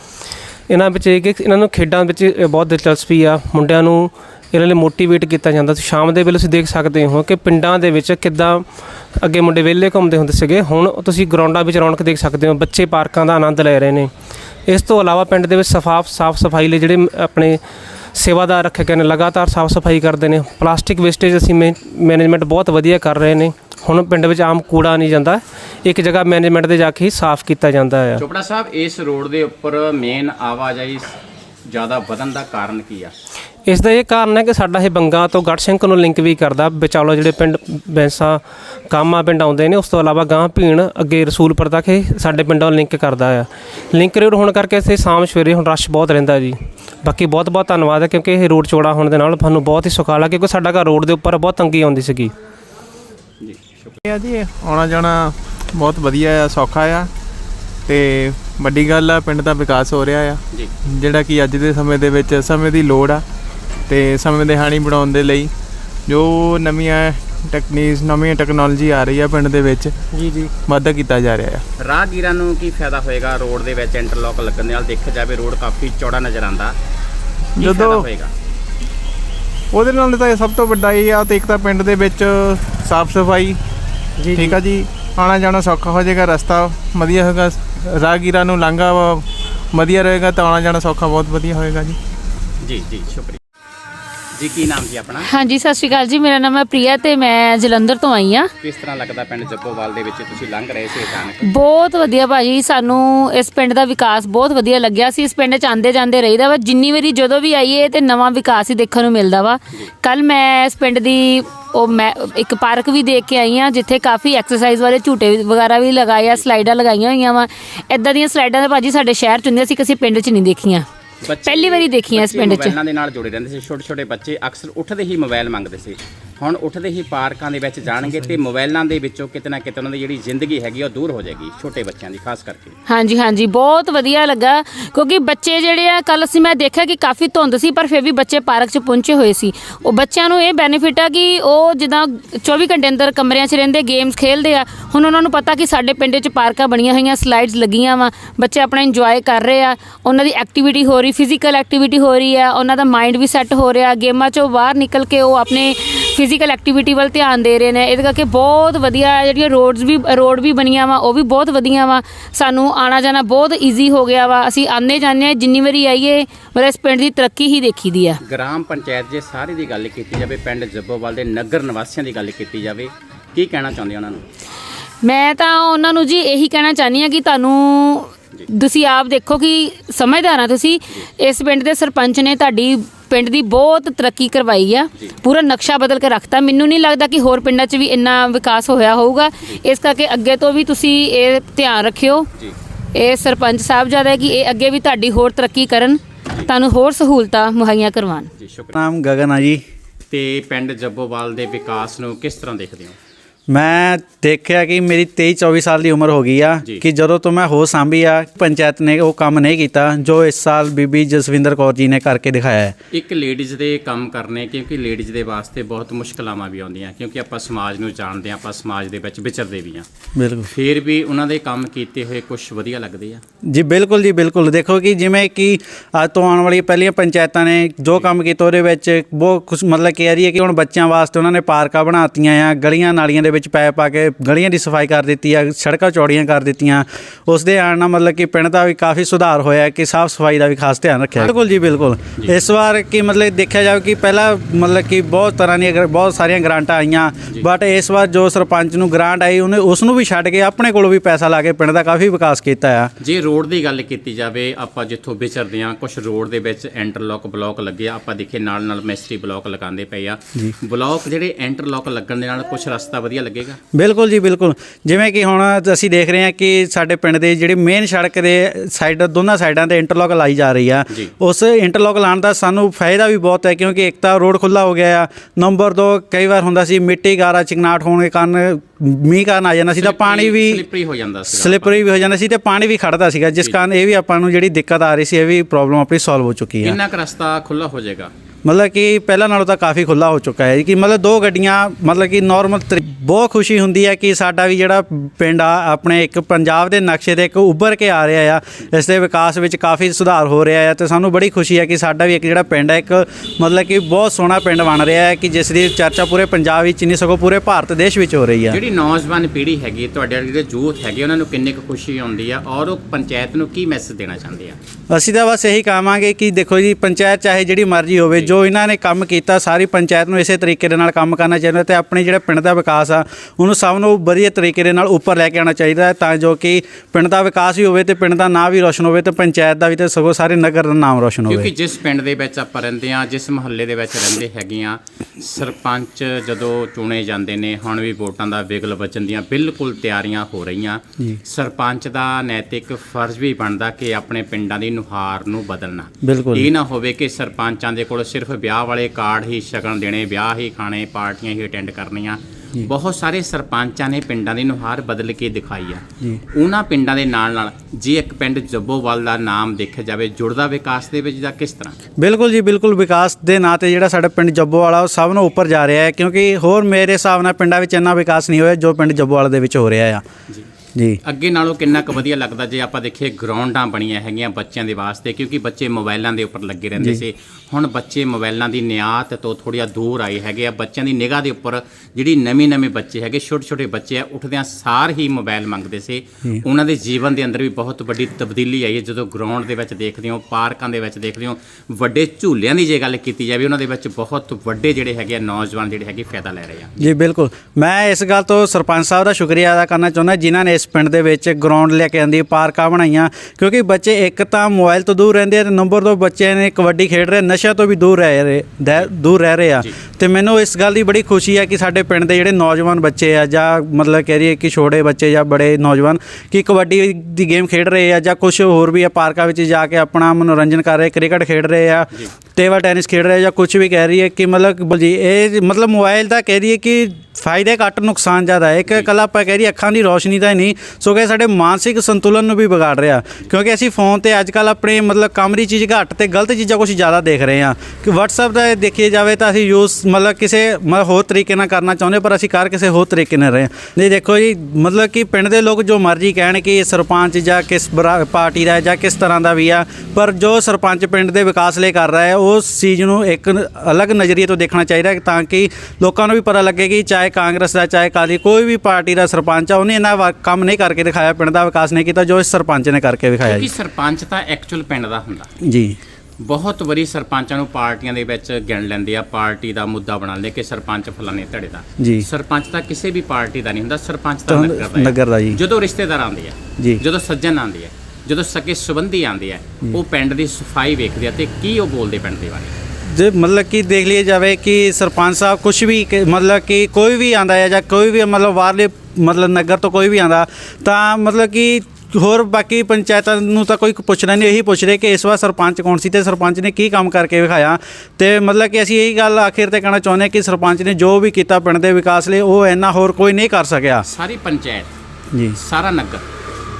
ਇਹਨਾਂ ਵਿੱਚ ਇਹ ਕਿ ਇਹਨਾਂ ਨੂੰ ਖੇਡਾਂ ਵਿੱਚ ਬਹੁਤ ਦਿਲਚਸਪੀ ਆ ਮੁੰਡਿਆਂ ਨੂੰ ਇਹਨਾਂ ਲਈ ਮੋਟੀਵੇਟ ਕੀਤਾ ਜਾਂਦਾ। ਸੀ ਸ਼ਾਮ ਦੇ ਵੇਲੇ ਤੁਸੀਂ ਦੇਖ ਸਕਦੇ ਹੋ ਕਿ ਪਿੰਡਾਂ ਦੇ ਵਿੱਚ ਕਿੱਦਾਂ ਅੱਗੇ ਮੁੰਡੇ ਵਿਹਲੇ ਘੁੰਮਦੇ ਹੁੰਦੇ ਸੀਗੇ। ਹੁਣ ਤੁਸੀਂ ਗਰਾਊਂਡਾਂ ਵਿੱਚ ਰੌਣਕ ਦੇਖ ਸਕਦੇ ਹੋ, ਬੱਚੇ ਪਾਰਕਾਂ ਦਾ ਆਨੰਦ ਲੈ ਰਹੇ ਨੇ। ਇਸ ਤੋਂ ਇਲਾਵਾ ਪਿੰਡ ਦੇ ਵਿੱਚ ਸਫਾਫ ਸਾਫ਼ ਸਫ਼ਾਈ ਲਈ ਜਿਹੜੇ ਆਪਣੇ ਸੇਵਾਦਾਰ ਰੱਖੇ ਗਏ ਨੇ, ਲਗਾਤਾਰ ਸਾਫ਼ ਸਫ਼ਾਈ ਕਰਦੇ ਨੇ। ਪਲਾਸਟਿਕ ਵੇਸਟੇਜ ਅਸੀਂ ਮੈਨੇਜਮੈਂਟ ਬਹੁਤ ਵਧੀਆ ਕਰ ਰਹੇ ਨੇ। ਹੁਣ ਪਿੰਡ ਵਿੱਚ ਆਮ ਕੂੜਾ ਨਹੀਂ ਜਾਂਦਾ। ਇੱਕ ਜਗ੍ਹਾ ਮੈਨੇਜਮੈਂਟ ਦੇ ਜਾ ਕੇ ਹੀ ਸਾਫ਼ ਕੀਤਾ ਜਾਂਦਾ ਹੈ ਚੋਪੜਾ ਸਾਹਿਬ, ਇਸ ਰੋਡ ਦੇ ਉੱਪਰ ਮੇਨ ਆਵਾਜਾਈ ਜ਼ਿਆਦਾ ਵਧਣ ਦਾ ਕਾਰਨ ਕੀ ਆ? ਇਸ ਦਾ ਇਹ ਕਾਰਨ ਹੈ ਕਿ ਸਾਡਾ ਇਹ ਬੰਗਾ ਤੋਂ ਗੜਸ਼ੰਕ ਨੂੰ ਲਿੰਕ ਵੀ ਕਰਦਾ। ਵਿਚਾਲੋ ਜਿਹੜੇ ਪਿੰਡ ਬੈਂਸਾ ਕਾਮਾ ਪਿੰਡ ਆਉਂਦੇ ਨੇ ਉਸ ਤੋਂ ਇਲਾਵਾ ਗਾਂ ਭੀਣ ਅੱਗੇ ਰਸੂਲਪੁਰ ਤੱਕ ਇਹ ਸਾਡੇ ਪਿੰਡਾਂ ਨੂੰ ਲਿੰਕ ਕਰਦਾ ਆ। ਲਿੰਕ ਰੋਡ ਹੋਣ ਕਰਕੇ ਇੱਥੇ ਸ਼ਾਮ ਸਵੇਰੇ ਹੁਣ ਰਸ਼ ਬਹੁਤ ਰਹਿੰਦਾ ਜੀ। ਬਾਕੀ ਬਹੁਤ ਬਹੁਤ ਧੰਨਵਾਦ ਹੈ ਕਿਉਂਕਿ ਇਹ ਰੋਡ ਚੌੜਾ ਹੋਣ ਦੇ ਨਾਲ ਸਾਨੂੰ ਬਹੁਤ ਹੀ ਸੁਖਾਲਾ ਕਿਉਂਕਿ ਸਾਡਾ ਘਰ ਰੋਡ ਦੇ ਉੱਪਰ ਬਹੁਤ ਤੰਗੀ ਆਉਂਦੀ ਸੀਗੀ। ਜੀ ਸ਼ੁਕਰੀਆ। ਜੀ ਆਉਣਾ ਜਾਣਾ ਬਹੁਤ ਵਧੀਆ ਆ ਸੌਖਾ ਆ ਤੇ ਵੱਡੀ ਗੱਲ ਆ ਪਿੰਡ ਦਾ ਵਿਕਾਸ ਹੋ ਰਿਹਾ ਆ। ਜੀ। ਜਿਹੜਾ ਕਿ ਅੱਜ ਦੇ ਸਮੇਂ ਦੇ ਵਿੱਚ ਸਮੇਂ ਦੀ ਲੋੜ ਆ। ਤੇ ਸਮੇਂ ਦੇ ਹਾਣੀ ਬਣਾਉਣ ਦੇ ਲਈ ਜੋ ਨਵੀਆਂ ਟੈਕਨੀਕਸ ਨਵੀਆਂ ਟੈਕਨੋਲੋਜੀ ਆ ਰਹੀ ਆ ਪਿੰਡ ਦੇ ਵਿੱਚ ਜੀ ਜੀ। ਵਾਧਾ ਕੀਤਾ ਜਾ ਰਿਹਾ ਆ। ਰਾਹਗੀਰਾਂ ਨੂੰ ਕੀ ਫਾਇਦਾ ਹੋਏਗਾ ਰੋਡ ਦੇ ਵਿੱਚ ਇੰਟਰਲੌਕ ਲੱਗਣ ਦੇ ਨਾਲ? ਦੇਖਿਆ ਜਾਵੇ ਰੋਡ ਕਾਫੀ ਚੌੜਾ ਨਜ਼ਰ ਆਂਦਾ ਜਦੋਂ- ਹੋਏਗਾ? ਉਹਦੇ ਨਾਲ ਤਾਂ ਇਹ ਸਭ ਤੋਂ ਵੱਡਾ ਇਹ ਆ ਤੇ ਇੱਕ ਤਾਂ ਪਿੰਡ ਦੇ ਵਿੱਚ ਸਾਫ਼ ਸਫ਼ਾਈ ਜੀ ਠੀਕ ਆ ਜੀ। ਆਣਾ ਜਾਣਾ ਸੌਖਾ ਹੋ ਜਾਏਗਾ ਰਸਤਾ ਵਧੀਆ ਹੋਏਗਾ ਰਾਹਗੀਰਾਂ ਨੂੰ ਲਾਂਘਾ ਵਧੀਆ ਰਹੇਗਾ ਤਾਂ ਆਣਾ ਜਾਣਾ ਸੌਖਾ ਬਹੁਤ ਵਧੀਆ ਹੋਏਗਾ ਜੀ। ਜੀ ਜੀ ਸ਼ੁਕਰੀਆ। ਜੀ ਕੀ ਨਾਮ ਜੀ ਆਪਣਾ? ਹਾਂਜੀ ਸਤਿ ਸ਼੍ਰੀ ਅਕਾਲ ਜੀ ਮੇਰਾ ਨਾਮ ਹੈ ਪ੍ਰਿਆ ਤੇ ਮੈਂ ਜਲੰਧਰ ਤੋਂ ਆਈ ਆ ਕਿਸ ਤਰ੍ਹਾਂ ਲੱਗਦਾ ਪਿੰਡ ਜੱਬੋਵਾਲ ਦੇ ਵਿੱਚ ਤੁਸੀਂ ਲੰਘ ਰਹੇ ਸੀ ਅਚਾਨਕ? ਬਹੁਤ ਵਧੀਆ ਭਾਜੀ ਸਾਨੂੰ ਇਸ ਪਿੰਡ ਦਾ ਵਿਕਾਸ ਬਹੁਤ ਵਧੀਆ ਲੱਗਿਆ ਸੀ। ਇਸ ਪਿੰਡ ਚ ਆਂਦੇ ਜਾਂਦੇ ਰਹੀਦਾ ਵਾ ਜਿੰਨੀ ਵਾਰੀ ਜਦੋਂ ਵੀ ਆਈਏ ਤੇ ਨਵਾਂ ਵਿਕਾਸ ਹੀ ਦੇਖਣ ਨੂੰ ਮਿਲਦਾ ਵਾ। ਕੱਲ ਮੈਂ ਇਸ ਪਿੰਡ ਦੀ ਉਹ ਮੈਂ ਇੱਕ ਪਾਰਕ ਵੀ ਦੇਖ ਕੇ ਆਈ ਆ ਜਿੱਥੇ ਕਾਫੀ ਐਕਸਰਸਾਈਜ਼ ਵਾਲੇ ਝੂਟੇ ਵਗੈਰਾ ਵੀ ਲਗਾਏ ਆ ਸਲਾਈਡਾਂ ਲਗਾਈਆਂ ਹੋਈਆਂ ਵਾ। ਇਦਾਂ ਦੀਆਂ ਸਲਾਈਡਾਂ ਤਾਂ ਭਾਜੀ ਸਾਡੇ ਸ਼ਹਿਰ ਚ ਹੁੰਦੀਆਂ ਸੀ ਕਿਸੇ ਪਿੰਡ ਚ ਨਹੀਂ ਦੇਖੀਆਂ। ਬੱਚੇ- ਪਹਿਲੀ ਵਾਰੀ ਦੇਖੀਆਂ ਇਸ ਬੱਚੇ ਪਿੰਡ 'ਚ। ਮੋਬਾਈਲਾਂ ਦੇ ਨਾਲ ਜੁੜੇ ਰਹਿੰਦੇ ਸੀ ਛੋਟੇ ਛੋਟੇ ਬੱਚੇ ਅਕਸਰ ਉੱਠਦੇ ਹੀ ਮੋਬਾਈਲ ਮੰਗਦੇ ਸੀ ਹੁਣ ਉੱਠਦੇ ਹੀ ਪਾਰਕਾਂ ਦੇ ਵਿੱਚ ਜਾਣਗੇ ਤੇ ਮੋਬਾਈਲਾਂ ਦੇ ਵਿੱਚੋਂ ਕਿਤੇ ਨਾ ਕਿਤੇ ਉਹਨਾਂ ਦੀ ਜਿਹੜੀ ਜ਼ਿੰਦਗੀ ਹੈਗੀ ਉਹ ਦੂਰ ਹੋ ਜਾਏਗੀ, ਛੋਟੇ ਬੱਚਿਆਂ ਦੀ, ਖਾਸ ਕਰਕੇ। ਹਾਂਜੀ ਹਾਂਜੀ, ਬਹੁਤ ਵਧੀਆ ਲੱਗਾ, ਕਿਉਂਕਿ ਬੱਚੇ ਜਿਹੜੇ ਆ ਕੱਲ ਅਸੀਂ ਮੈਂ ਦੇਖਿਆ ਕਿ ਕਾਫੀ ਧੁੰਦ ਸੀ, ਪਰ ਫਿਰ ਵੀ ਬੱਚੇ ਪਾਰਕ 'ਚ ਪਹੁੰਚੇ ਹੋਏ ਸੀ। ਉਹ ਬੱਚਿਆਂ ਨੂੰ ਇਹ ਬੈਨੀਫਿਟ ਆ ਕਿ ਉਹ ਜਿੱਦਾਂ 24 ਘੰਟੇ ਅੰਦਰ ਕਮਰਿਆਂ 'ਚ ਰਹਿੰਦੇ ਗੇਮਸ ਖੇਲਦੇ ਆ, ਹੁਣ ਉਹਨਾਂ ਨੂੰ ਪਤਾ ਕਿ ਸਾਡੇ ਪਿੰਡ 'ਚ ਪਾਰਕਾਂ ਬਣੀਆਂ ਹੋਈਆਂ ਸਲਾਈਡਸ ਲੱਗੀਆਂ ਵਾ, ਬੱਚੇ ਆਪਣਾ ਇੰਜੋਏ ਕਰ ਰਹੇ ਆ, ਉਹਨਾਂ ਦੀ ਐਕਟੀਵਿਟੀ ਹੋ ਰਹੀ ਫਿਜ਼ੀਕਲ ਐਕਟੀਵਿਟੀ ਹੋ ਰਹੀ ਆ, ਉਹਨਾਂ ਦਾ ਮਾਈਂਡ ਵੀ ਸੈੱਟ ਹੋ ਰਿਹਾ, ਗੇਮਾਂ 'ਚੋਂ ਬਾਹਰ ਨਿਕਲ ਕੇ ਉਹ ਆਪਣੇ ਫਿਜ਼ੀਕਲ ਐਕਟੀਵਿਟੀ ਵੱਲ ਧਿਆਨ ਦੇ ਰਹੇ ਨੇ। ਇਹਦੇ ਕਰਕੇ ਬਹੁਤ ਵਧੀਆ ਜਿਹੜੀਆਂ ਰੋਡਸ ਵੀ ਰੋਡ ਵੀ ਬਣੀਆਂ ਵਾ ਉਹ ਵੀ ਬਹੁਤ ਵਧੀਆ ਵਾ। ਸਾਨੂੰ ਆਣਾ ਜਾਣਾ ਬਹੁਤ ਈਜ਼ੀ ਹੋ ਗਿਆ ਵਾ। ਅਸੀਂ ਆਉਂਦੇ ਜਾਂਦੇ ਜਿੰਨੀ ਵਾਰੀ ਆਈਏ ਮਤਲਬ ਇਸ ਪਿੰਡ ਦੀ ਤਰੱਕੀ ਹੀ ਦੇਖੀ ਦੀ ਆ। ਗ੍ਰਾਮ ਪੰਚਾਇਤ ਜੇ ਸਾਰੀ ਦੀ ਗੱਲ ਕੀਤੀ ਜਾਵੇ ਪਿੰਡ ਜੱਬੋਵਾਲ ਦੇ ਨਗਰ ਨਿਵਾਸੀਆਂ ਦੀ ਗੱਲ ਕੀਤੀ ਜਾਵੇ ਕੀ ਕਹਿਣਾ ਚਾਹੁੰਦੇ ਉਹਨਾਂ ਨੂੰ? ਮੈਂ ਤਾਂ ਉਹਨਾਂ ਨੂੰ ਜੀ ਇਹੀ ਕਹਿਣਾ ਚਾਹਨੀ ਆ ਕਿ ਤੁਹਾਨੂੰ ਤੁਸੀਂ ਆਪ ਦੇਖੋ ਕਿ ਸਮਝਦਾਰ ਆ ਤੁਸੀਂ। ਇਸ ਪਿੰਡ ਦੇ ਸਰਪੰਚ ਨੇ ਤੁਹਾਡੀ ਪਿੰਡ ਦੀ ਬਹੁਤ ਤਰੱਕੀ ਕਰਵਾਈ ਆ। ਪੂਰਾ ਨਕਸ਼ਾ ਬਦਲ ਕੇ ਰੱਖਤਾ। ਮੈਨੂੰ ਨਹੀਂ ਲੱਗਦਾ ਕਿ ਹੋਰ ਪਿੰਡਾਂ 'ਚ ਵੀ ਇੰਨਾ ਵਿਕਾਸ ਹੋਇਆ ਹੋਊਗਾ। ਇਸ ਕਰਕੇ ਅੱਗੇ ਤੋਂ ਵੀ ਤੁਸੀਂ ਇਹ ਧਿਆਨ ਰੱਖਿਓ। ਜੀ। ਇਹ ਸਰਪੰਚ ਸਾਹਿਬ ਜ਼ਿਆਦਾ ਕਿ ਇਹ ਅੱਗੇ ਵੀ ਤੁਹਾਡੀ ਹੋਰ ਤਰੱਕੀ ਕਰਨ। ਤੁਹਾਨੂੰ ਹੋਰ ਸਹੂਲਤਾਂ ਮੁਹੱਈਆ ਕਰਵਾਉਣ। ਜੀ ਸ਼ੁਕਰੀਆ। ਨਾਮ ਗਗਨ ਆ ਜੀ। ਤੇ ਪਿੰਡ ਜੱਬੋਵਾਲ ਦੇ ਵਿਕਾਸ ਨੂੰ ਕਿਸ ਤਰ੍ਹਾਂ ਦੇਖਦੇ ਹੋ? ਮੈਂ ਦੇਖਿਆ ਕਿ ਮੇਰੀ 23 24 ਸਾਲ ਦੀ ਉਮਰ ਹੋ ਗਈ ਆ। ਕਿ ਜਦੋਂ ਤੋਂ ਮੈਂ ਹੋ ਸਾਂਭੀ ਆ ਪੰਚਾਇਤ ਨੇ ਉਹ ਕੰਮ ਨਹੀਂ ਕੀਤਾ ਜੋ ਇਸ ਸਾਲ ਬੀਬੀ ਜਸਵਿੰਦਰ ਕੌਰ ਜੀ ਨੇ ਕਰਕੇ ਦਿਖਾਇਆ ਹੈ। ਇੱਕ ਲੇਡੀਜ਼ ਦੇ ਕੰਮ ਕਰਨੇ ਕਿਉਂਕਿ ਲੇਡੀਜ਼ ਦੇ ਵਾਸਤੇ ਬਹੁਤ ਮੁਸ਼ਕਲਾਂ ਵੀ ਆਉਂਦੀਆਂ ਕਿਉਂਕਿ ਆਪਾਂ ਸਮਾਜ ਨੂੰ ਜਾਣਦੇ ਹਾਂ ਆਪਾਂ ਸਮਾਜ ਦੇ ਵਿੱਚ ਵਿਚਰਦੇ ਵੀ ਹਾਂ ਬਿਲਕੁਲ। ਫਿਰ ਵੀ ਉਹਨਾਂ ਦੇ ਕੰਮ ਕੀਤੇ ਹੋਏ ਕੁਝ ਵਧੀਆ ਲੱਗਦੇ ਆ? ਜੀ ਬਿਲਕੁਲ ਜੀ ਬਿਲਕੁਲ। ਦੇਖੋ ਕਿ ਜਿਵੇਂ ਕਿ ਅੱਜ ਤੋਂ ਆਉਣ ਵਾਲੀ ਪਹਿਲੀਆਂ ਪੰਚਾਇਤਾਂ ਨੇ ਜੋ ਕੰਮ ਕੀਤਾ ਉਹਦੇ ਵਿੱਚ ਬਹੁਤ ਕੁਝ ਮਤਲਬ ਕਹਿ ਰਹੀ ਹੈ ਕਿ ਹੁਣ ਬੱਚਿਆਂ ਵਾਸਤੇ ਉਹਨਾਂ ਨੇ ਪਾਰਕਾਂ ਬਣਾਤੀਆਂ ਆ ਗਲੀਆਂ ਨਾਲੀਆਂ ਦੇ ਵਿੱਚ ਪੈਪ ਪਾ ਕੇ ਗਲੀਆਂ ਦੀ ਸਫ਼ਾਈ ਕਰ ਦਿੱਤੀ ਆ ਸੜਕਾਂ ਚੌੜੀਆਂ ਕਰ ਦਿੱਤੀਆਂ। ਉਸ ਦੇ ਆਉਣ ਨਾਲ ਮਤਲਬ ਕਿ ਪਿੰਡ ਦਾ ਵੀ ਕਾਫੀ ਸੁਧਾਰ ਹੋਇਆ ਕਿ ਸਾਫ਼ ਸਫ਼ਾਈ ਦਾ ਵੀ ਖਾਸ ਧਿਆਨ ਰੱਖਿਆ ਬਿਲਕੁਲ ਜੀ ਬਿਲਕੁਲ। ਇਸ ਵਾਰ ਕਿ ਮਤਲਬ ਦੇਖਿਆ ਜਾਵੇ ਕਿ ਪਹਿਲਾਂ ਮਤਲਬ ਕਿ ਬਹੁਤ ਤਰ੍ਹਾਂ ਦੀਆਂ ਬਹੁਤ ਸਾਰੀਆਂ ਗ੍ਰਾਂਟਾਂ ਆਈਆਂ ਬਟ ਇਸ ਵਾਰ ਜੋ ਸਰਪੰਚ ਨੂੰ ਗ੍ਰਾਂਟ ਆਈ ਉਹਨੇ ਉਸ ਨੂੰ ਵੀ ਛੱਡ ਕੇ ਆਪਣੇ ਕੋਲੋਂ ਵੀ ਪੈਸਾ ਲਾ ਕੇ ਪਿੰਡ ਦਾ ਕਾਫੀ ਵਿਕਾਸ ਕੀਤਾ ਆ। ਜੇ ਰੋਡ ਦੀ ਗੱਲ ਕੀਤੀ ਜਾਵੇ ਆਪਾਂ ਜਿੱਥੋਂ ਵਿਚਰਦੇ ਹਾਂ ਕੁਝ ਰੋਡ ਦੇ ਵਿੱਚ ਇੰਟਰਲੌਕ ਬਲੌਕ ਲੱਗੇ ਆ। ਆਪਾਂ ਦੇਖੇ ਨਾਲ ਨਾਲ ਮੈਸਟਰੀ ਬਲੌਕ ਲਗਾਉਂਦੇ ਪਏ ਆ। ਬਲੌਕ ਜਿਹੜੇ ਇੰਟਰਲੌਕ ਲੱਗਣ ਦੇ ਨਾਲ ਕੁਝ ਰਸਤਾ ਵਧੀਆ ਲੱਗੇਗਾ? ਬਿਲਕੁਲ ਜੀ ਬਿਲਕੁਲ। ਜਿਵੇਂ ਕਿ ਹੁਣ ਅਸੀਂ ਦੇਖ ਰਹੇ ਹਾਂ ਕਿ ਸਾਡੇ ਪਿੰਡ ਦੇ ਜਿਹੜੇ ਮੇਨ ਸੜਕ ਦੇ ਸਾਈਡ ਦੋਨਾਂ ਸਾਈਡਾਂ ਤੇ ਇੰਟਰਲੌਕ ਲਾਈ ਜਾ ਰਹੀ ਆ। ਉਸ ਇੰਟਰਲੌਕ ਲਾਉਣ ਦਾ ਸਾਨੂੰ ਫਾਇਦਾ ਵੀ ਬਹੁਤ ਹੈ ਕਿਉਂਕਿ ਇੱਕ ਤਾਂ ਰੋਡ ਖੁੱਲਾ ਹੋ ਗਿਆ ਆ। ਨੰਬਰ 2 ਕਈ ਵਾਰ ਹੁੰਦਾ ਸੀ ਮਿੱਟੀ ਗਾਰਾ ਚਿਕਨਾਟ ਹੋਣ ਦੇ ਕਾਰਨ ਮੀਂਹ ਕਾਰਨ ਆ ਜਾਂਦਾ ਸੀ ਤਾਂ ਪਾਣੀ ਵੀ ਸਲਿੱਪਰੀ ਹੋ ਜਾਂਦਾ ਸੀ ਸਲਿੱਪਰੀ ਵੀ ਹੋ ਜਾਂਦਾ ਸੀ ਤੇ ਪਾਣੀ ਵੀ ਖੜਦਾ ਸੀਗਾ ਜਿਸ ਕਾਰਨ ਇਹ ਵੀ ਆਪਾਂ ਨੂੰ ਜਿਹੜੀ ਦਿੱਕਤ ਆ ਰਹੀ ਸੀ ਇਹ ਵੀ ਪ੍ਰੋਬਲਮ ਆਪਣੀ ਸੋਲਵ ਹੋ ਚੁੱਕੀ ਆ। ਕਿੰਨਾ ਰਸਤਾ ਖੁੱਲਾ ਹੋ ਜਾਏਗਾ? ਮਤਲਬ ਕਿ ਪਹਿਲਾਂ ਨਾਲੋਂ ਤਾਂ ਕਾਫੀ ਖੁੱਲਾ ਹੋ ਚੁੱਕਾ ਹੈ ਕਿ ਮਤਲਬ ਦੋ ਗੱਡੀਆਂ ਮਤਲਬ ਕਿ ਨਾਰਮਲ ਬਹੁਤ ਖੁਸ਼ੀ ਹੁੰਦੀ ਹੈ ਕਿ ਸਾਡਾ ਵੀ ਜਿਹੜਾ ਪਿੰਡ ਆ ਆਪਣੇ ਇੱਕ ਪੰਜਾਬ ਦੇ ਨਕਸ਼ੇ ਤੇ ਇੱਕ ਉੱਭਰ ਕੇ ਆ ਰਿਹਾ ਆ ਇਸ ਦੇ ਵਿਕਾਸ ਵਿੱਚ ਕਾਫੀ ਸੁਧਾਰ ਹੋ ਰਿਹਾ ਹੈ ਤੇ ਸਾਨੂੰ ਬੜੀ ਖੁਸ਼ੀ ਹੈ ਕਿ ਸਾਡਾ ਵੀ ਇੱਕ ਜਿਹੜਾ ਪਿੰਡ ਹੈ ਇੱਕ ਮਤਲਬ ਕਿ ਬਹੁਤ ਸੋਹਣਾ ਪਿੰਡ ਬਣ ਰਿਹਾ ਹੈ ਕਿ ਜਿਸ ਦੀ ਚਰਚਾ ਪੂਰੇ ਪੰਜਾਬ ਵਿੱਚ ਨਹੀਂ ਸਗੋਂ ਪੂਰੇ ਭਾਰਤ ਦੇਸ਼ ਵਿੱਚ ਹੋ ਰਹੀ ਆ। ਜਿਹੜੀ ਨੌਜਵਾਨ ਪੀੜ੍ਹੀ ਹੈਗੀ ਹੈ, ਤੁਹਾਡੇ ਵਾਲੇ ਜਿਹੜੇ ਯੂਥ ਹੈਗੇ ਉਹਨਾਂ ਨੂੰ ਕਿੰਨੀ ਕੁ ਖੁਸ਼ੀ ਆਉਂਦੀ ਆ ਔਰ ਉਹ ਪੰਚਾਇਤ ਨੂੰ ਕੀ ਮੈਸੇਜ ਦੇਣਾ ਚਾਹੁੰਦੇ ਆ? ਅਸੀਂ ਤਾਂ ਬਸ ਇਹੀ ਕਹਾਂਗੇ ਕਿ ਦੇਖੋ ਜੀ ਪੰਚਾਇਤ ਚਾਹੇ ਜਿਹੜੀ ਮਰਜ਼ੀ ਹੋਵੇ ਜੋ ਇਹਨਾਂ ਨੇ ਕੰਮ ਕੀਤਾ ਸਾਰੀ ਪੰਚਾਇਤ ਨੂੰ ਇਸੇ ਤਰੀਕੇ ਦੇ ਨਾਲ ਕੰਮ ਕਰਨਾ ਚਾਹੀਦਾ ਤੇ ਆਪਣੇ ਜਿਹੜਾ ਪਿੰਡ ਦਾ ਵਿਕਾਸ ਆ ਉਹਨੂੰ ਸਭ ਨੂੰ ਵਧੀਆ ਤਰੀਕੇ ਦੇ ਨਾਲ ਉੱਪਰ ਲੈ ਕੇ ਆਉਣਾ ਚਾਹੀਦਾ ਹੈ ਤਾਂ ਜੋ ਕਿ ਪਿੰਡ ਦਾ ਵਿਕਾਸ ਵੀ ਹੋਵੇ ਤੇ ਪਿੰਡ ਦਾ ਨਾਂ ਵੀ ਰੋਸ਼ਨ ਹੋਵੇ ਤੇ ਪੰਚਾਇਤ ਦਾ ਵੀ ਤੇ ਸਗੋਂ ਸਾਰੇ ਨਗਰ ਦਾ ਨਾਮ ਰੋਸ਼ਨ ਕਿਉਂਕਿ ਹੋਵੇ ਜਿਸ ਪਿੰਡ ਦੇ ਵਿੱਚ ਆਪਾਂ ਰਹਿੰਦੇ ਆ ਜਿਸ ਮੁਹੱਲੇ ਦੇ ਵਿੱਚ ਰਹਿੰਦੇ ਹੈਗੇ ਆ ਸਰਪੰਚ ਜਦੋਂ ਚੁਣੇ ਜਾਂਦੇ ਨੇ ਹੁਣ ਵੀ ਵੋਟਾਂ ਦਾ ਵਿਗਲ ਵੱਜਣ ਦੀਆਂ ਬਿਲਕੁਲ ਤਿਆਰੀਆਂ ਹੋ ਰਹੀਆਂ। ਸਰਪੰਚ ਦਾ ਨੈਤਿਕ ਫਰਜ਼ ਵੀ ਬਣਦਾ ਕਿ ਆਪਣੇ ਪਿੰਡਾਂ ਦੀ ਨੁਹਾਰ ਨੂੰ ਬਦਲਣਾ। ਇਹ ਨਾ ਹੋਵੇ ਕਿ ਸਰਪੰਚਾਂ ਦੇ ਕੋਲ ਸਿਰਫ ਵਿਆਹ ਵਾਲੇ ਕਾਰਡ ਹੀ ਸ਼ਗਨ ਦੇਣੇ ਵਿਆਹ ਹੀ ਖਾਣੇ ਪਾਰਟੀਆਂ ਹੀ ਅਟੈਂਡ ਕਰਨੀਆਂ। ਬਹੁਤ ਸਾਰੇ ਸਰਪੰਚਾਂ ਨੇ ਪਿੰਡਾਂ ਦੀ ਨੁਹਾਰ ਬਦਲ ਕੇ ਦਿਖਾਈ ਆ। ਉਹਨਾਂ ਪਿੰਡਾਂ ਦੇ ਨਾਲ ਨਾਲ ਜੇ ਇੱਕ ਪਿੰਡ ਜੱਬੋਵਾਲ ਦਾ ਨਾਮ ਦੇਖਿਆ ਜਾਵੇ ਜੁੜਦਾ ਵਿਕਾਸ ਦੇ ਵਿੱਚ ਜਾਂ ਕਿਸ ਤਰ੍ਹਾਂ? ਬਿਲਕੁਲ ਜੀ ਬਿਲਕੁਲ ਵਿਕਾਸ ਦੇ ਨਾਂ ਤੇ ਜਿਹੜਾ ਸਾਡਾ ਪਿੰਡ ਜੱਬੋ ਵਾਲਾ ਉਹ ਸਭ ਨੂੰ ਉੱਪਰ ਜਾ ਰਿਹਾ ਹੈ ਕਿਉਂਕਿ ਹੋਰ ਮੇਰੇ ਹਿਸਾਬ ਨਾਲ ਪਿੰਡਾਂ ਵਿੱਚ ਇੰਨਾ ਵਿਕਾਸ ਨਹੀਂ ਹੋਇਆ ਜੋ ਪਿੰਡ ਜੱਬੋ ਵਾਲੇ ਦੇ ਵਿੱਚ ਹੋ ਰਿਹਾ ਆ। ਜੀ। ਜੀ। ਅੱਗੇ ਨਾਲੋਂ ਕਿੰਨਾ ਕੁ ਵਧੀਆ ਲੱਗਦਾ ਜੇ ਆਪਾਂ ਦੇਖੀਏ ਗਰਾਊਂਡਾਂ ਬਣੀਆਂ ਹੈਗੀਆਂ ਬੱਚਿਆਂ ਦੇ ਵਾਸਤੇ ਕਿਉਂਕਿ ਬੱਚੇ ਮੋਬਾਈਲਾਂ ਦੇ ਉੱਪਰ ਲੱਗੇ ਰਹਿੰਦੇ ਸੀ। ਹੁਣ ਬੱਚੇ ਮੋਬਾਈਲਾਂ ਦੀ ਨਿਆਤ ਤੋਂ ਥੋੜ੍ਹਾ ਦੂਰ ਆਏ ਹੈਗੇ ਆ। ਬੱਚਿਆਂ ਦੀ ਨਿਗਾਹ ਦੇ ਉੱਪਰ ਜਿਹੜੀ ਨਵੇਂ ਨਵੇਂ ਬੱਚੇ ਹੈਗੇ ਛੋਟੇ ਛੋਟੇ ਬੱਚੇ ਆ ਉੱਠਦਿਆਂ ਸਾਰ ਹੀ ਮੋਬਾਈਲ ਮੰਗਦੇ ਸੀ। ਉਹਨਾਂ ਦੇ ਜੀਵਨ ਦੇ ਅੰਦਰ ਵੀ ਬਹੁਤ ਵੱਡੀ ਤਬਦੀਲੀ ਆਈ ਹੈ। ਜਦੋਂ ਗਰਾਊਂਡ ਦੇ ਵਿੱਚ ਦੇਖਦੇ ਹੋ ਪਾਰਕਾਂ ਦੇ ਵਿੱਚ ਦੇਖਦੇ ਹੋ ਵੱਡੇ ਝੂਲਿਆਂ ਦੀ ਜੇ ਗੱਲ ਕੀਤੀ ਜਾਵੇ ਉਹਨਾਂ ਦੇ ਵਿੱਚ ਬਹੁਤ ਵੱਡੇ ਜਿਹੜੇ ਹੈਗੇ ਆ ਨੌਜਵਾਨ ਜਿਹੜੇ ਹੈਗੇ ਫਾਇਦਾ ਲੈ ਰਹੇ ਆ। ਜੀ ਬਿਲਕੁਲ। ਮੈਂ ਇਸ ਗੱਲ ਤੋਂ ਸਰਪੰਚ ਸਾਹਿਬ ਦਾ ਸ਼ੁਕਰੀਆ ਅਦਾ ਕਰਨਾ ਚਾਹੁੰਦਾ ਜਿਨ੍ਹਾਂ ਨੇ ਇਸ ਪਿੰਡ ਦੇ ਵਿੱਚ ਗਰਾਊਂਡ ਲੈ ਕੇ ਆਂਦੀ ਪਾਰਕਾਂ ਬਣਾਈਆਂ ਕਿਉਂਕਿ ਬੱਚੇ ਇੱਕ ਤਾਂ ਮੋਬਾਈਲ ਤੋਂ ਦੂਰ ਰਹਿੰਦੇ ਆ ਤੇ ਨੰਬਰ 2 ਬੱਚੇ ਨੇ ਕਬੱਡੀ ਖੇਡ ਰਹੇ ਨਸ਼ਿਆਂ ਤੋਂ ਵੀ ਦੂਰ ਰਹਿ ਰਹੇ ਦੈ- ਦੂਰ ਰਹਿ ਰਹੇ ਆ। ਤੇ ਮੈਨੂੰ ਇਸ ਗੱਲ ਦੀ ਬੜੀ ਖੁਸ਼ੀ ਹੈ ਕਿ ਸਾਡੇ ਪਿੰਡ ਦੇ ਜਿਹੜੇ ਨੌਜਵਾਨ ਬੱਚੇ ਆ ਜਾਂ ਮਤਲਬ ਕਹਿ ਰਹੀ ਕਿ ਛੋਟੇ ਬੱਚੇ ਜਾਂ ਬੜੇ ਨੌਜਵਾਨ ਕਿ ਕਬੱਡੀ ਦੀ ਗੇਮ ਖੇਡ ਰਹੇ ਆ ਜਾਂ ਕੁਝ ਹੋਰ ਵੀ ਆ ਪਾਰਕਾਂ ਵਿੱਚ ਜਾ ਕੇ ਆਪਣਾ ਮਨੋਰੰਜਨ ਕਰ ਰਹੇ ਕ੍ਰਿਕਟ ਖੇਡ ਰਹੇ ਆ ਟੇਬਲ ਟੈਨਿਸ ਖੇਡ ਰਹੇ ਜਾਂ ਕੁਝ ਵੀ ਕਹਿ ਰਹੀ ਹੈ ਕਿ ਮਤਲਬ ਜੀ ਇਹ ਮਤਲਬ ਮੋਬਾਈਲ ਦਾ ਕਹਿ ਰਹੀ ਹੈ ਕਿ ਫਾਇਦੇ ਘੱਟ ਨੁਕਸਾਨ ਜ਼ਿਆਦਾ ਹੈ। ਇੱਕ ਕੱਲਾ ਆਪਾਂ ਕਹਿ ਰਹੀ ਅੱਖਾਂ ਦੀ ਰੋਸ਼ਨੀ ਹੀ ਨਹੀਂ। ਸੋ ਕਿ ਸਾਡੇ ਮਾਨਸਿਕ ਸੰਤੁਲਨ ਨੂੰ ਵੀ ਵਿਗਾੜ ਰਿਹਾ। ਕਿਉਂਕਿ ਅਸੀਂ ਫੋਨ ਤੇ ਅੱਜ ਕੱਲ ਆਪਣੇ ਮਤਲਬ ਕੰਮ ਦੀ ਚੀਜ਼ ਘੱਟ ਤੇ ਗਲਤ ਚੀਜ਼ਾਂ ਕੁਝ ਜ਼ਿਆਦਾ ਦੇਖ ਰਹੇ ਹਾਂ। ਕਿ WhatsApp ਦਾ ਦੇਖਿਆ ਜਾਵੇ ਤਾਂ ਅਸੀਂ ਯੂਜ਼ ਮਤਲਬ ਕਿਸੇ ਮਤਲਬ ਹੋਰ ਤਰੀਕੇ ਨਾਲ ਕਰਨਾ ਚਾਹੁੰਦੇ ਪਰ ਅਸੀਂ ਕਰ ਕਿਸੇ ਹੋਰ ਤਰੀਕੇ ਨਾਲ ਰਹੇ ਹਾਂ। ਨਹੀਂ ਦੇਖੋ ਜੀ ਮਤਲਬ ਕਿ ਪਿੰਡ ਦੇ ਲੋਕ ਜੋ ਮਰਜ਼ੀ ਕਹਿਣ ਕਿ ਇਹ ਸਰਪੰਚ ਜਾਂ ਕਿਸ ਪਾਰਟੀ ਦਾ ਜਾਂ ਕਿਸ ਤਰ੍ਹਾਂ ਦਾ ਵੀ ਆ ਪਰ ਜੋ ਸਰਪੰਚ ਪਿੰਡ ਦੇ ਵਿਕਾਸ ਲਈ ਕਰ ਰਿਹਾ ਹੈ ਉਸ ਚੀਜ਼ ਨੂੰ ਇੱਕ ਅਲੱਗ ਨਜ਼ਰੀਏ ਤੋਂ ਦੇਖਣਾ ਚਾਹੀਦਾ ਹੈ ਤਾਂ ਕਿ ਲੋਕਾਂ ਨੂੰ ਵੀ ਪਤਾ ਲੱਗੇ ਕਿ ਚਾਹੇ ਕਾਂਗਰਸ ਦਾ ਚਾਹੇ ਕਾਲੀ ਕੋਈ ਵੀ ਪਾਰਟੀ ਦਾ ਸਰਪੰਚ ਆ ਉਹਨੇ ਇਹਨਾਂ ਵਾ- ਕੰਮ ਨਹੀਂ ਕਰਕੇ ਦਿਖਾਇਆ ਪਿੰਡ ਦਾ ਵਿਕਾਸ ਨਹੀਂ ਕੀਤਾ ਜੋ ਇਸ ਸਰਪੰਚ ਨੇ ਕਰਕੇ ਵਿਖਾਇਆ ਕਿਉਂਕਿ ਜੀ ਸਰਪੰਚ ਤਾਂ ਐਕਚੁਅਲ ਪਿੰਡ ਦਾ ਹੁੰਦਾ ਜੀ ਬਹੁਤ ਵਾਰੀ ਸਰਪੰਚਾਂ ਨੂੰ ਪਾਰਟੀਆਂ ਦੇ ਵਿੱਚ ਗਿਣ ਲੈਂਦੇ ਆ ਪਾਰਟੀ ਦਾ ਮੁੱਦਾ ਬਣਾ ਲੈਂਦੇ ਕਿ ਸਰਪੰਚ ਫਲਾਣੇ ਧੜੇ ਦਾ ਜੀ। ਸਰਪੰਚ ਤਾਂ ਕਿਸੇ ਵੀ ਪਾਰਟੀ ਦਾ ਨਹੀਂ ਹੁੰਦਾ ਸਰਪੰਚ ਤਾਂ ਤਾਂ ਨਗਰ ਦਾ ਹੈ। ਨਗਰ ਦਾ ਜੀ। ਜਦੋਂ ਰਿਸ਼ਤੇਦਾਰ ਆਉਂਦੇ ਆ ਜੀ। ਜਦੋਂ ਸੱਜਣ ਆਉਂਦੇ ਆ ਜਦੋਂ ਸਕੇ ਸੰਬੰਧੀ ਆਉਂਦੇ ਆ ਉਹ ਪਿੰਡ ਦੀ ਸਫ਼ਾਈ ਵੇਖਦੇ ਆ ਤੇ ਕੀ ਉਹ ਬੋਲਦੇ ਪਿੰਡ ਦੇ ਬਾਰੇ ਜੇ ਮਤਲਬ ਕਿ ਦੇਖ ਲਿਆ ਜਾਵੇ ਕਿ ਸਰਪੰਚ ਸਾਹਿਬ ਕੁਝ ਵੀ ਕਿ- ਮਤਲਬ ਕਿ ਕੋਈ ਵੀ ਆਂਦਾ ਹੈ ਜਾਂ ਕੋਈ ਵੀ ਮਤਲਬ ਬਾਹਰਲੇ ਮਤਲਬ ਨਗਰ ਤੋਂ ਕੋਈ ਵੀ ਆਂਦਾ ਤਾਂ ਮਤਲਬ ਕਿ ਹੋਰ ਬਾਕੀ ਪੰਚਾਇਤਾਂ ਨੂੰ ਤਾਂ ਕੋਈ ਪੁੱਛਣਾ ਨਹੀਂ ਇਹੀ ਪੁੱਛ ਰਹੇ ਕਿ ਇਸ ਵਾਰ ਸਰਪੰਚ ਕੌਣ ਸੀ ਤੇ ਸਰਪੰਚ ਨੇ ਕੀ ਕੰਮ ਕਰਕੇ ਵਿਖਾਇਆ। ਤੇ ਮਤਲਬ ਕਿ ਅਸੀਂ ਇਹੀ ਗੱਲ ਆਖਿਰ ਤੇ ਕਹਿਣਾ ਚਾਹੁੰਦੇ ਹਾਂ ਕਿ ਸਰਪੰਚ ਨੇ ਜੋ ਵੀ ਕੀਤਾ ਪਿੰਡ ਦੇ ਵਿਕਾਸ ਲਈ ਉਹ ਇੰਨਾ ਹੋਰ ਕੋਈ ਨਹੀਂ ਕਰ ਸਕਿਆ। ਸਾਰੀ ਪੰਚਾਇਤ ਜੀ। ਸਾਰਾ ਨਗਰ।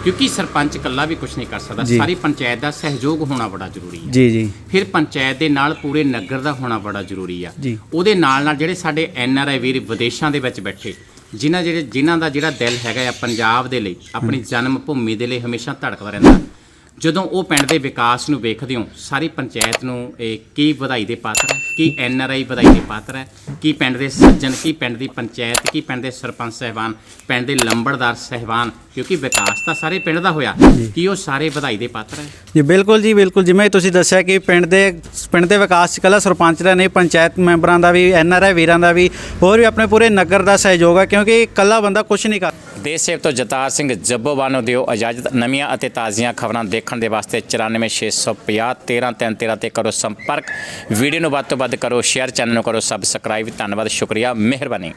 ਕਿਉਂਕਿ ਸਰਪੰਚ ਇਕੱਲਾ ਵੀ ਕੁਝ ਨਹੀਂ ਕਰ ਸਕਦਾ। ਜੀ। ਸਾਰੀ ਪੰਚਾਇਤ ਦਾ ਸਹਿਯੋਗ ਹੋਣਾ ਬੜਾ ਜ਼ਰੂਰੀ ਹੈ। ਜੀ ਜੀ। ਫਿਰ ਪੰਚਾਇਤ ਦੇ ਨਾਲ ਪੂਰੇ ਨਗਰ ਦਾ ਹੋਣਾ ਬੜਾ ਜ਼ਰੂਰੀ ਆ। ਜੀ। ਉਹਦੇ ਨਾਲ ਨਾਲ ਜਿਹੜੇ ਸਾਡੇ ਐਨ ਆਰ ਆਈ ਵੀਰ ਵਿਦੇਸ਼ਾਂ ਦੇ ਵਿੱਚ ਬੈਠੇ ਜਿਨ੍ਹਾਂ ਜਿਹੜੇ ਜਿਨ੍ਹਾਂ ਦਾ ਜਿਹੜਾ ਦਿਲ ਹੈਗਾ ਆ ਪੰਜਾਬ ਦੇ ਲਈ ਆਪਣੀ ਜਨਮ ਭੂਮੀ ਦੇ ਲਈ ਹਮੇਸ਼ਾ ਧੜਕਦਾ ਰਹਿੰਦਾ। ਜਦੋਂ ਉਹ ਪਿੰਡ ਦੇ ਵਿਕਾਸ ਨੂੰ ਵੇਖਦੇ ਹੋ ਸਾਰੀ ਪੰਚਾਇਤ ਨੂੰ ਇਹ ਕੀ ਵਧਾਈ ਦੇ ਪਾਤਰ ਹੈ ਕੀ ਐਨ ਆਰ ਆਈ ਵਧਾਈ ਦੇ ਪਾਤਰ ਹੈ ਕੀ ਪਿੰਡ ਦੇ ਸੱਜਣ ਕੀ ਪਿੰਡ ਦੀ ਪੰਚਾਇਤ ਕੀ ਪਿੰਡ ਦੇ ਸਰਪੰਚ ਸਹਿਬਾਨ ਪਿੰਡ ਦੇ ਲੰਬੜਦਾਰ ਸਹਿਬਾਨ ਕਿਉਂਕਿ ਵਿਕਾਸ ਤਾਂ ਸਾਰੇ ਪਿੰਡ ਦਾ ਹੋਇਆ। ਕੀ ਉਹ ਸਾਰੇ ਵਧਾਈ ਦੇ ਪਾਤਰ ਹੈ? ਜੀ ਬਿਲਕੁਲ ਜੀ ਬਿਲਕੁਲ। ਜਿਵੇਂ ਤੁਸੀਂ ਦੱਸਿਆ ਕਿ ਪਿੰਡ ਦੇ ਪਿੰਡ ਦੇ ਵਿਕਾਸ 'ਚ ਇਕੱਲਾ ਸਰਪੰਚ ਦਾ ਨਹੀਂ ਪੰਚਾਇਤ ਮੈਂਬਰਾਂ ਦਾ ਵੀ ਐਨ ਆਰ ਆਈ ਵੀਰਾਂ ਦਾ ਵੀ ਹੋਰ ਵੀ ਆਪਣੇ ਪੂਰੇ ਨਗਰ ਦਾ ਸਹਿਯੋਗ ਹੈ ਕਿਉਂਕਿ ਇਕੱਲਾ ਬੰਦਾ ਕੁਝ ਨਹੀਂ ਕਰ ਦੇਸ਼ ਸੇਵ ਤੋਂ ਜਤਾਰ ਸਿੰਘ ਜੱਬੋਵਾਲ ਨੂੰ ਦਿਓ ਇਜਾਜ਼ਤ। ਨਵੀਆਂ ਅਤੇ ਤਾਜ਼ੀਆਂ ਖਬਰਾਂ ਦੇਖਣ ਦੇ ਵਾਸਤੇ 94650 13313 ਤੇ ਕਰੋ ਸੰਪਰਕ। ਵੀਡੀਓ ਨੂੰ ਵੱਧ ਤੋਂ ਵੱਧ ਕਰੋ ਸ਼ੇਅਰ ਚੈਨਲ ਨੂੰ ਕਰੋ ਸਬਸਕ੍ਰਾਈਬ ਧੰਨਵਾਦ ਸ਼ੁਕਰੀਆ ਮਿਹਰਬਾਨੀ।